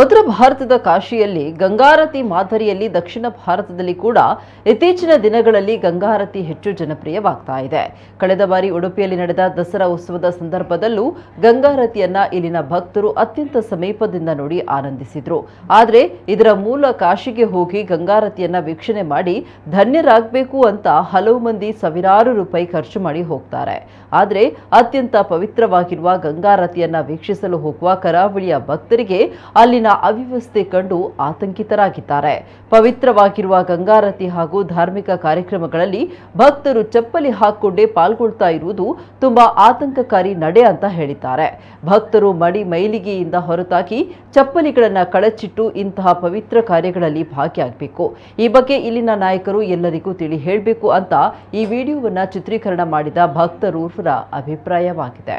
ಉತ್ತರ ಭಾರತದ ಕಾಶಿಯಲ್ಲಿ ಗಂಗಾರತಿ ಮಾದರಿಯಲ್ಲಿ ದಕ್ಷಿಣ ಭಾರತದಲ್ಲಿ ಕೂಡ ಇತ್ತೀಚಿನ ದಿನಗಳಲ್ಲಿ ಗಂಗಾರತಿ ಹೆಚ್ಚು ಜನಪ್ರಿಯವಾಗ್ತಾ ಇದೆ. ಕಳೆದ ಬಾರಿ ಉಡುಪಿಯಲ್ಲಿ ನಡೆದ ದಸರಾ ಉತ್ಸವದ ಸಂದರ್ಭದಲ್ಲೂ ಗಂಗಾರತಿಯನ್ನ ಇಲ್ಲಿನ ಭಕ್ತರು ಅತ್ಯಂತ ಸಮೀಪದಿಂದ ನೋಡಿ ಆನಂದಿಸಿದ್ರು. ಆದರೆ ಇದರ ಮೂಲ ಕಾಶಿಗೆ ಹೋಗಿ ಗಂಗಾರತಿಯನ್ನ ವೀಕ್ಷಣೆ ಮಾಡಿ ಧನ್ಯರಾಗಬೇಕು ಅಂತ ಹಲವು ಮಂದಿ ಸಾವಿರಾರು ರೂಪಾಯಿ ಖರ್ಚು ಮಾಡಿ ಹೋಗ್ತಾರೆ. ಆದರೆ ಅತ್ಯಂತ ಪವಿತ್ರವಾಗಿರುವ ಗಂಗಾರತಿಯನ್ನ ವೀಕ್ಷಿಸಲು ಹೋಗುವ ಕರಾವಳಿಯ ಭಕ್ತರಿಗೆ ಅಲ್ಲಿನ ನೀರಿನ ಅವ್ಯವಸ್ಥೆ ಕಂಡು ಆತಂಕಿತರಾಗಿದ್ದಾರೆ. ಪವಿತ್ರವಾಗಿರುವ ಗಂಗಾರತಿ ಹಾಗೂ ಧಾರ್ಮಿಕ ಕಾರ್ಯಕ್ರಮಗಳಲ್ಲಿ ಭಕ್ತರು ಚಪ್ಪಲಿ ಹಾಕೊಂಡೇ ಪಾಲ್ಗೊಳ್ತಾ ಇರುವುದು ತುಂಬಾ ಆತಂಕಕಾರಿ ನಡೆ ಅಂತ ಹೇಳಿದ್ದಾರೆ. ಭಕ್ತರು ಮಡಿ ಮೈಲಿಗೆಯಿಂದ ಹೊರತಾಗಿ ಚಪ್ಪಲಿಗಳನ್ನು ಕಳಚಿಟ್ಟು ಇಂತಹ ಪವಿತ್ರ ಕಾರ್ಯಗಳಲ್ಲಿ ಭಾಗಿಯಾಗಬೇಕು. ಈ ಬಗ್ಗೆ ಇಲ್ಲಿನ ನಾಯಕರು ಎಲ್ಲರಿಗೂ ತಿಳಿ ಹೇಳಬೇಕು ಅಂತ ಈ ವಿಡಿಯೋವನ್ನು ಚಿತ್ರೀಕರಣ ಮಾಡಿದ ಭಕ್ತರೂರ್ವರ ಅಭಿಪ್ರಾಯವಾಗಿದೆ.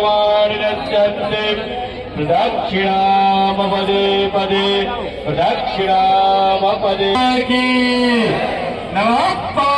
प्रवाणिनश्चन्ते प्रदक्षिणा पदे पदे प्रदक्षिणा प्रदक्षिणामपदे नमः